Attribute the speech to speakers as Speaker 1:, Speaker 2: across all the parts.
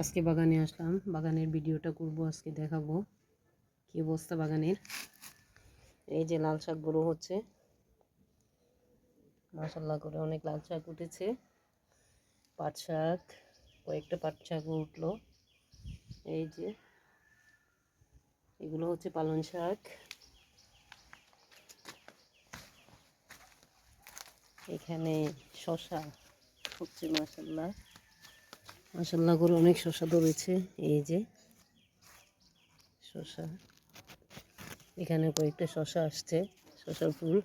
Speaker 1: আজকে বাগানে আসলাম। বাগানের ভিডিওটা করব, আজকে দেখাবো। কি অবস্থা বাগানের? এই যে লাল শাক বড়ো হচ্ছে। মাসাল্লাহ করে অনেক লাল শাক উঠেছে। পাট শাক, কয়েকটা পাট শাক উঠল। এই যে, এগুলো হচ্ছে পালন শাক। এখানে শশা হচ্ছে মাসাল্লাহ মাসাল্লাহ করে অনেক শশা ধরেছে, এই যে শশা এখানে কয়েকটা শশা আসছে শশার ফুল।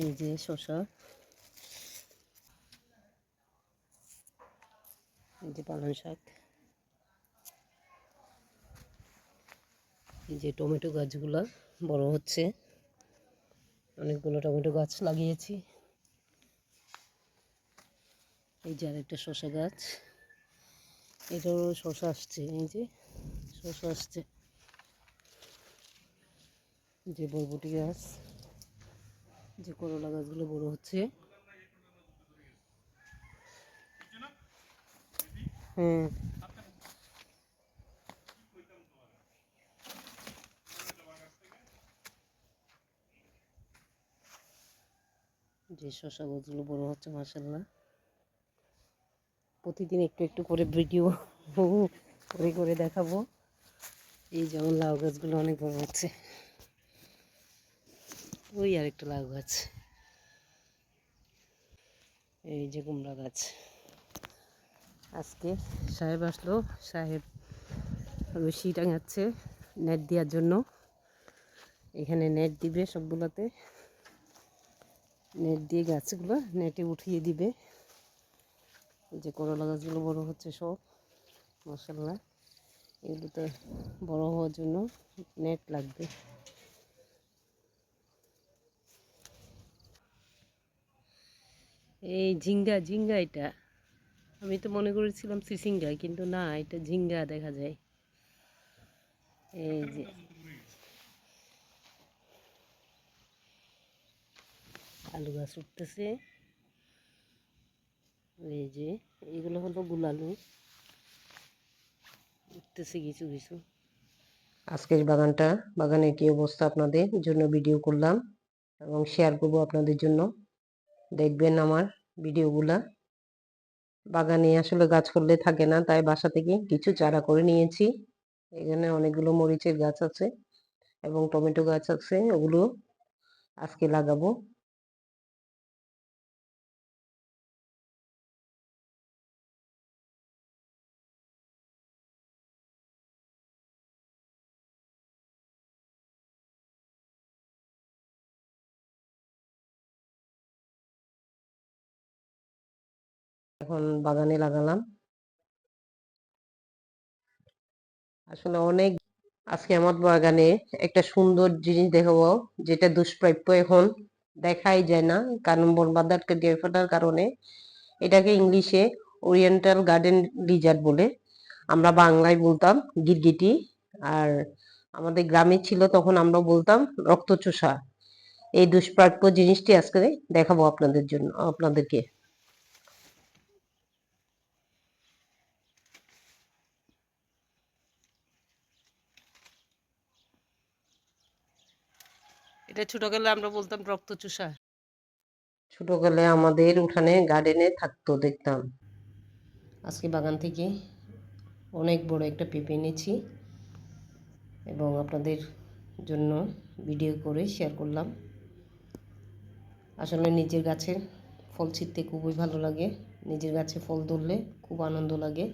Speaker 1: এই যে শশা এই যে পালং শাক। এই যে টমেটো গাছগুলা বড় হচ্ছে। অনেকগুলো টমেটো গাছ লাগিয়েছি। এই যে আরেকটা শশা গাছ। এটারও শশা আসছে, এই যে শশা আসছে। যে বরবটি গাছ, যে করলা গাছগুলো বড় হচ্ছে। হ্যাঁ। যে শশা গাছগুলো বড় হচ্ছে মাসাল্লাহ প্রতিদিন একটু একটু করে ভিডিও করে করে দেখাবো। এই যেমন লাউ গাছগুলো অনেক বড় হচ্ছে। ওই আর একটা লাউ গাছ। এই যে কুমড়া গাছ। আজকে সাহেব আসলো। সাহেব রশি টাঙাচ্ছে নেট দেওয়ার জন্য। এখানে নেট দিবে সবগুলোতে। নেট দিয়ে গাছগুলো নেটে উঠিয়ে দিবে। যে করলা গাছগুলো বড় হচ্ছে সব মশাল্লা এগুলোতে বড় হওয়ার জন্য নেট লাগবে। এই ঝিঙ্গা ঝিঙ্গা এটা। আমি তো মনে করেছিলাম সিসিঙ্গা কিন্তু না, এটা ঝিঙ্গা দেখা যায়। এই যে আলু গাছ উঠতেছে। এই যে, এগুলো হলো গুলালু উঠতেছে কিছু কিছু। আজকের বাগানটা, বাগানের কি অবস্থা আপনাদের? জন্য ভিডিও করলাম এবং শেয়ার করব আপনাদের জন্য। দেখবেন আমার ভিডিওগুলা বাগানে আসলে গাছ করলে থাকে না, তাই বাসা থেকে কিছু চারা করে নিয়েছি। এখানে অনেকগুলো মরিচের গাছ আছে এবং টমেটো গাছ আছে, ওগুলো আজকে লাগাবো। এখন বাগানে লাগালাম। আসলে অনেক আজকে আমার বাগানে একটা সুন্দর জিনিস দেখাবো, যেটা দুষ্প্রাপ্য এখন দেখাই যায় না, কারণ বরবাদার দিয়ে ফেলার কারণে এটাকে ইংলিশে ওরিয়েন্টাল গার্ডেন লিজার্ড বলে আমরা বাংলায় বলতাম গিরগিটি, আর আমাদের গ্রামে ছিল তখন আমরা বলতাম রক্তচোষা। এই দুষ্প্রাপ্য জিনিসটি আজকে দেখাবো আপনাদের জন্য, আপনাদেরকে। এটা ছোটকালে আমরা বলতাম রক্তচোষা ছোটকালে আমাদের উঠানে গার্ডেনে থাকতো দেখতাম। আজকে বাগান থেকে অনেক বড় একটা পেঁপে এনেছি এবং আপনাদের জন্য ভিডিও করে শেয়ার করলাম। আসলে নিজের গাছের ফল ছিঁড়তে খুবই ভালো লাগে। নিজের গাছে ফল ধরলে খুব আনন্দ লাগে।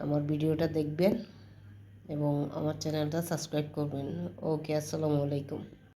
Speaker 1: আমার ভিডিওটা দেখবেন। এবং আমার চ্যানেলটা সাবস্ক্রাইব করবেন। ওকে আসসালামু আলাইকুম।